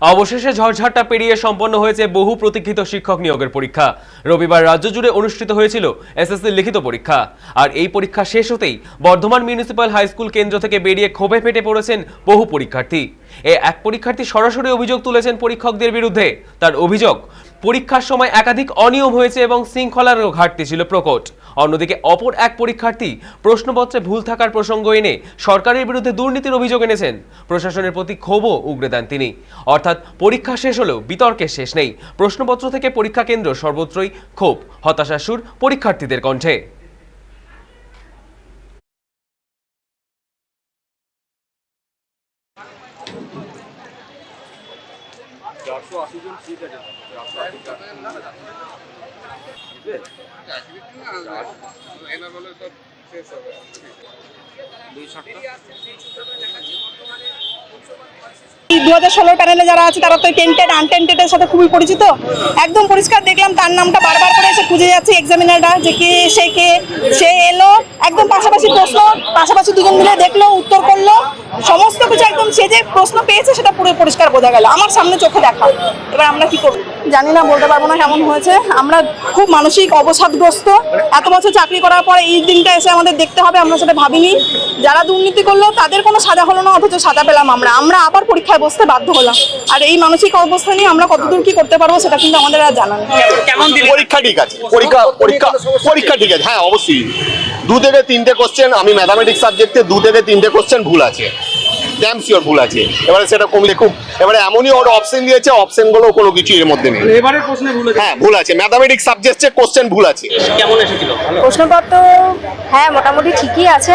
অবশেষে ঝড়ঝাপটা পেরিয়ে সম্পন্ন হয়েছে বহু প্রতীক্ষিত শিক্ষক নিয়োগের পরীক্ষা। রবিবার রাজ্য জুড়ে অনুষ্ঠিত হয়েছিল এসএসসি লিখিত পরীক্ষা। আর এই পরীক্ষা শেষ হতেই বর্ধমান মিউনিসিপ্যাল হাই স্কুল কেন্দ্র থেকে বেরিয়ে ক্ষোভে ফেটে পড়েছেন বহু পরীক্ষার্থী। এ এক পরীক্ষার্থী সরাসরি অভিযোগ তুলেছেন পরীক্ষকদের বিরুদ্ধে। তার অভিযোগ, পরীক্ষার সময় একাধিক অনিয়ম হয়েছে এবং শৃঙ্খলারও ঘাটতি ছিল প্রকট। অন্যদিকে অপর এক পরীক্ষার্থী প্রশ্নপত্রে ভুল থাকার প্রসঙ্গ এনে সরকারের বিরুদ্ধে দুর্নীতির অভিযোগ এনেছেন। প্রশাসনের প্রতি ক্ষোভও উগরে দেন তিনি। অর্থাৎ পরীক্ষা শেষ হলেও বিতর্কের শেষ নেই। প্রশ্নপত্র থেকে পরীক্ষা কেন্দ্র সর্বত্রই ক্ষোভ হতাশা সুর পরীক্ষার্থীদের কণ্ঠে। চারশো আশি জন সিট আছে। চারশো আশি দু হাজার ষোলোর প্যানেলে যারা আছে, তারা তো টেন্টেড আনটেন্টেডের সাথে খুবই পরিচিত। একদম পরিষ্কার দেখলাম, তার নামটা বারবার করে এসে খুঁজে যাচ্ছে এক্সামিনাররা যে কে, সে কে, সে এলো। একদম পাশাপাশি প্রশ্ন, পাশাপাশি দুজন মিলে দেখল, উত্তর করল। সমস্ত কিছু সে যে প্রশ্ন পেয়েছে সেটা পুরো পরিষ্কার বোঝা গেল। আমার সামনে চোখে দেখা। এবার আমরা কি করব? জানি না বলতে পারব না কেমন হয়েছে। আমরা খুব মানসিক অবসাদগ্রস্ত। এত বছর চাকরি করার পর এই দিনটা এসে আমাদের দেখতে হবে আমরা সেটা ভাবিনি। যারা দুর্নীতি করল তাদের কোনো সাজা হলো না অথচ সাজা পেলাম আমরা। আমরা আবার পরীক্ষায় বসতে বাধ্য হলাম। আর এই মানসিক অবস্থা নিয়ে আমরা কতদূর কি করতে পারব সেটা কিন্তু আমাদের আর জানা নেই। পরীক্ষা ঠিক আছে। পরীক্ষা পরীক্ষা পরীক্ষা ঠিক আছে। হ্যাঁ অবশ্যই। দু থেকে তিনটে কোশ্চেন আমি ম্যাথামেটিক্স সাবজেক্টে দু থেকে তিনটে কোশ্চেন ভুল আছে। ড্যাম শিওর ভুল আছে। এবারে সেটা কমলে খুব এবারে এমনই ওর অপশন দিয়েছে অপশনগুলো কোনো কিছু এর মধ্যে নেই। এবারের প্রশ্নে ভুলে হ্যাঁ ভুল আছে। ম্যাথামেটিক্স সাবজেক্টে কোশ্চেন ভুল আছে। কেমন প্রশ্নপত্র হ্যাঁ মোটামুটি ঠিকই আছে।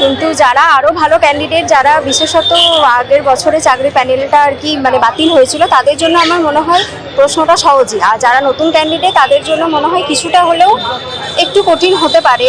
কিন্তু যারা আরও ভালো ক্যান্ডিডেট যারা বিশেষত আগের বছরে চাকরি প্যানেলটা আর কি মানে বাতিল হয়েছিল তাদের জন্য আমার মনে হয় প্রশ্নটা সহজই। আর যারা নতুন ক্যান্ডিডেট তাদের জন্য মনে হয় কিছুটা হলেও একটু কঠিন হতে পারে।